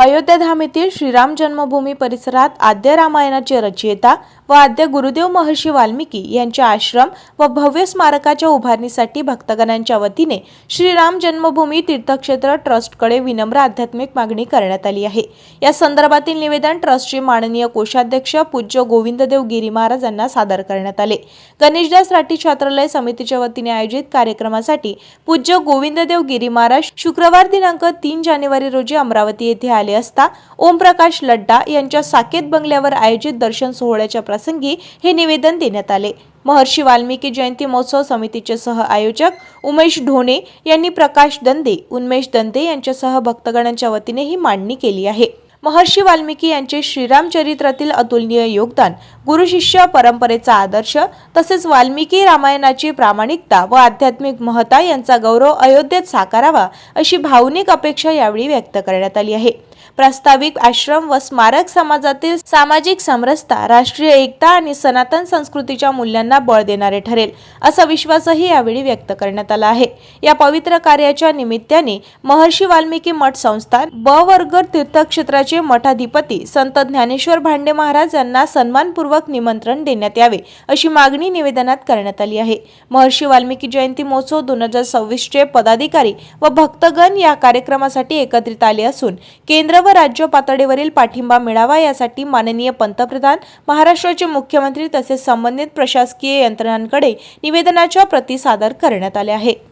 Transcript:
अयोध्याधाम येथील श्रीराम जन्मभूमी परिसरात आद्य रामायणाचे रचयिता व आद्य गुरुदेव महर्षी वाल्मिकी यांच्या आश्रम व भव्य स्मारकाच्या उभारणीसाठी भक्तगणांच्या वतीने श्रीराम जन्मभूमी तीर्थक्षेत्र ट्रस्टकडे विनम्र आध्यात्मिक मागणी करण्यात आली आहे. या संदर्भातील निवेदन ट्रस्टचे माननीय कोषाध्यक्ष पूज्य गोविंददेव गिरी महाराज यांना सादर करण्यात आले. गणेशदास राठी छात्रालय समितीच्या वतीने आयोजित कार्यक्रमासाठी पूज्य गोविंददेव गिरी महाराज शुक्रवार दिनांक तीन जानेवारी रोजी अमरावती येथे आले असता ओमप्रकाश लड्डा यांच्या साकेत बंगल्यावर आयोजित दर्शन सोहळ्याच्या प्रसंगी हे निवेदन देण्यात आले. महर्षी वाल्मिकी जयंती महोत्सव समितीचे सह आयोजक उमेश ढोणे यांनी प्रकाश दंदे उन्मेश दंदे यांच्यासह भक्तगणांच्या वतीने ही मांडणी केली आहे. महर्षी वाल्मिकी यांचे श्रीरामचरित्रातील अतुलनीय योगदान गुरुशिष्य परंपरेचा आदर्श तसेच वाल्मिकी रामायणाची प्रामाणिकता व आध्यात्मिक महता यांचा गौरव अयोध्येत साकारावा अशी भावनिक अपेक्षा यावेळी व्यक्त करण्यात आली आहे. प्रास्ताविक आश्रम व स्मारक समाजातील सामाजिक समरसता राष्ट्रीय एकता आणि सनातन संस्कृतीच्या मूल्यांना बळ देणारे ठरेल असा विश्वासही यावेळी व्यक्त करण्यात आला आहे. या पवित्र कार्याच्या निमित्ताने महर्षी वाल्मिकी मठ संस्थान ब वर्ग तीर्थक्षेत्राचे मठाधिपती संत ज्ञानेश्वर भांडे महाराज यांना सन्मानपूर्वक निमंत्रण देण्यात यावे अशी मागणी निवेदनात करण्यात आली आहे. महर्षी वाल्मिकी जयंती महोत्सव दोन हजार सव्वीसचे पदाधिकारी व भक्तगण या कार्यक्रमासाठी एकत्रित आले असून केंद्र व राज्य पातळीवरील पाठिंबा मिळावा यासाठी माननीय पंतप्रधान महाराष्ट्राचे मुख्यमंत्री तसेच संबंधित प्रशासकीय यंत्रणांकडे निवेदनाच्या प्रती सादर करण्यात आल्या आहे.